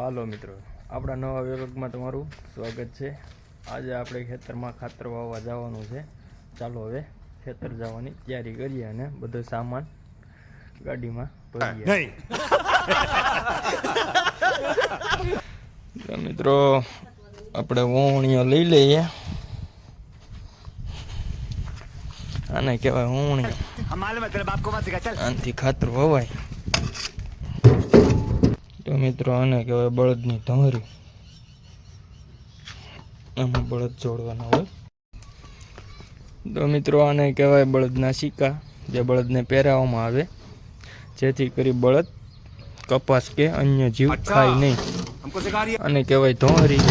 હાલો મિત્રો આપણા નવા વિભાગમાં તમારું સ્વાગત છે. આજે આપણે ખેતરમાં ખાતર વાવવા જવાનું છે. ચાલો હવે ખેતર જવાની તૈયારી કરીએ અને બધો સામાન ગાડીમાં ભરીએ. મિત્રો આપણે વહોણીઓ લઈ લઈએ. આને કહેવાય વહોણીઓ આનાથી ખાતર વવાય. મિત્રો આને કહેવાય બળદની ધમરી. આમાં બળદ જોડવાના હોય. તો મિત્રો આને કહેવાય બળદના સિક્કા જે બળદને પહેરાવવામાં આવે. જેથી કરી બળદ કપાસ કે અન્ય જીવ ખાય નહીં. અને કહેવાય ધોરી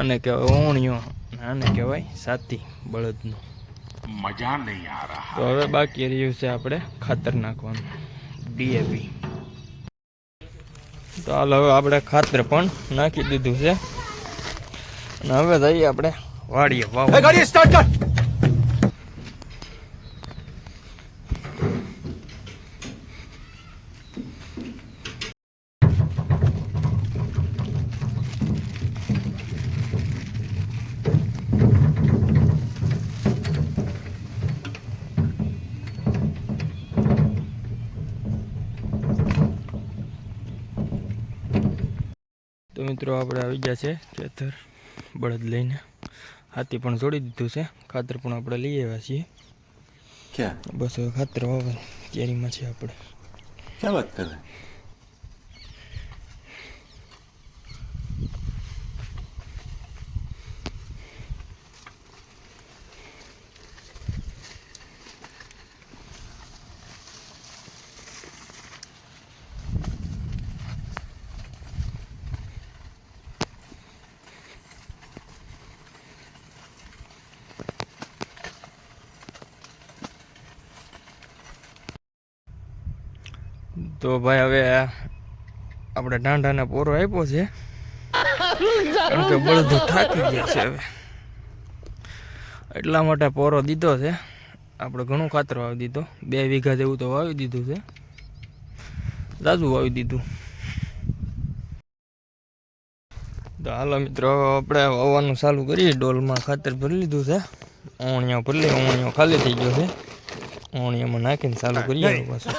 અને કહેવાય ઓણિયો. આને કહેવાય સાતી બળદનું. મજા નહીં આ રહા તો હવે બાકી રહ્યું છે આપણે ખાતર નાખવાનું. ડીએપી તો હાલ હવે આપણે ખાતર પણ નાખી દીધું છે. અને હવે જઈએ આપણે વાડીએ વાવ સ્ટાર્ટ કર. મિત્રો આપણે આવી ગયા છે ખેતર બળદ લઈને. હાથી પણ છોડી દીધું છે. ખાતર પણ આપણે લઈ આવ્યા છીએ. બસ ખાતર વાવે કેરીમાં છે આપણે. ક્યાં વાત કરે? તો ભાઈ હવે આપણે ઢાંઢાને પોરો આપ્યો છે. કારણ કે બળદો થાકી ગયા છે હવે. એટલા માટે પોરો દીધો છે. આપણે ઘણું ખાતર વાવી દીધો. બે વીઘા જેવું તો વાવી દીધું છે. જાજુ વાવી દીધું. તો હાલો મિત્રો આપણે વાવવાનું ચાલુ કરીએ. ડોલમાં ખાતર ભરી લીધું છે. ઓણિયા ભરી ઓણિયો ખાલી થઈ ગયો છે. ઓણિયામાં નાખીને ચાલુ કરીએ પાછું.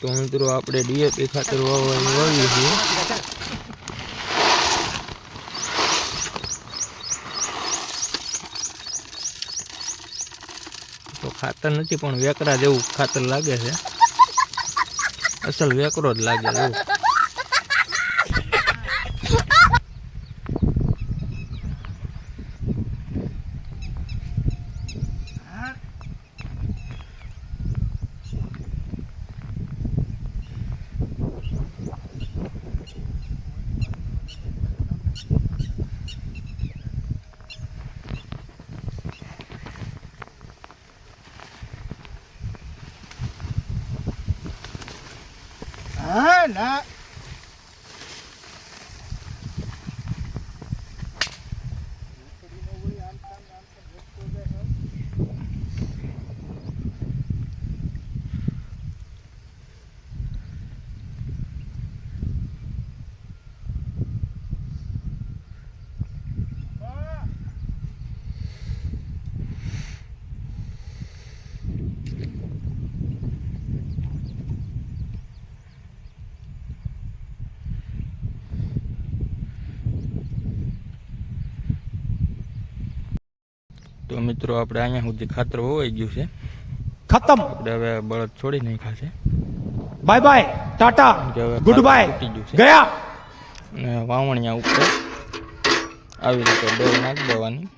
તો મિત્રો આપણે ડીએપી ખાતર વાવવાનું વાવીએ છીએ. તો ખાતર નથી, પણ વેકરા જેવું ખાતર લાગે છે. અસલ વેકરો જ લાગે એવું. 来 મિત્રો આપણે અહીંયા સુધી ખાતર હોવાઈ ગયું છે. ખતમ. હવે બળદ છોડી નાખ્યા છે. Bye bye ta ta. Goodbye. ગયા વાવણિયા ઉપર આવી રીતે ડોર નાખી દેવાની.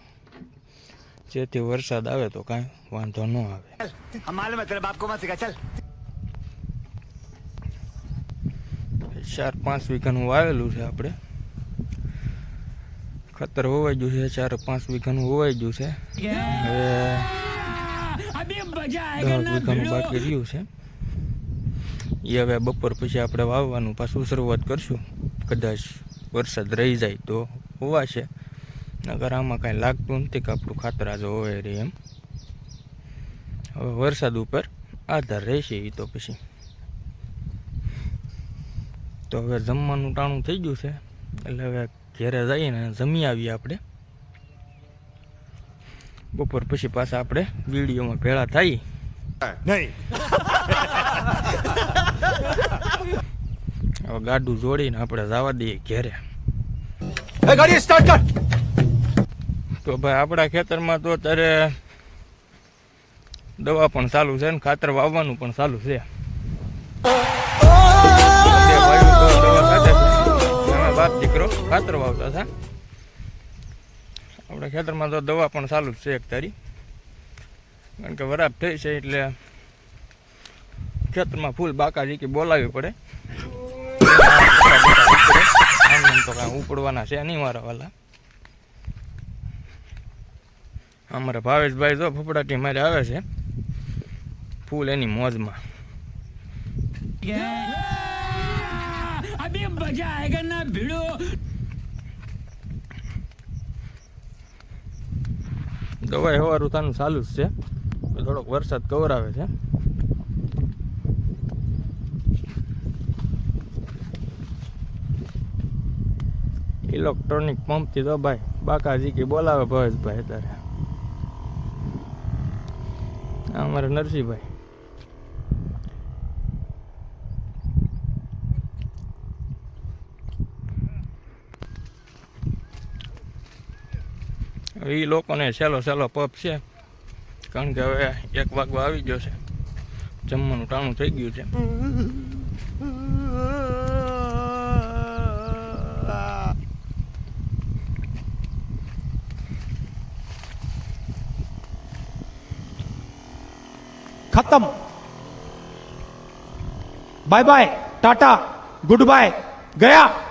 જેથી વરસાદ આવે તો કાંઈ વાંધો ન આવે. ચાર પાંચ વીઘાનું વાવેલું છે આપણે. ખાતર હોવાઈ ગયું છે ચાર પાંચ વીઘાનું હોવાઈ ગયું છે. હવે દસ વીઘાનું બાકી રહ્યું છે. એ હવે બપોર પછી આપણે વાવવાનું પાછું શરૂઆત કરશું. કદાચ વરસાદ રહી જાય તો હોવાશે નગર આમાં કાંઈ લાગતું નથી કે આપણું ખાતર આજે હોવાય રહે એમ. હવે વરસાદ ઉપર આધાર રહેશે એ તો પછી. તો હવે જમવાનું ટાણું થઈ ગયું છે. એટલે હવે ઘેરે જઈને જમી આવીએ આપણે. બપોર પછી પાછા આપણે વિડીયોમાં ભેળા થઈ નહીં. હવે ગાડું જોડીને આપણે જવા દઈએ ઘેરે. તો ભાઈ આપણા ખેતરમાં તો અત્યારે દવા પણ ચાલુ છે ને ખાતર વાવવાનું પણ ચાલુ છે. ખાતર વાવતા હતા આપણે ખેતરમાં તો દવા પણ ચાલુ જ છે એક તારી કારણ કે વરાપ થઈ છે એટલે ખેતરમાં ફૂલ બાકાજી કે બોલાવી પડે તો કાંઈ ઉપડવાના છે નહીં મારા વાલા અમારે ભાવેશભાઈ જો ફફડાટી મારે આવે છે ફૂલ એની મોજમાં ભીડો દવાઈ હવારું તાનું ચાલુ જ છે. થોડોક વરસાદ કવરાવે છે. ઇલેક્ટ્રોનિક પંપથી ભાઈ બાકાજી કે બોલાવે ભવેશભાઈ અત્યારે. અમારે નરસિંહભાઈ. એ લોકોને સહેલો સહેલો પપ છે. કારણ કે હવે એક વાગવા આવી ગયો છે. જમવાનું ટાણું થઈ ગયું છે. ખતમ. Bye bye, ta ta, goodbye, ગયા.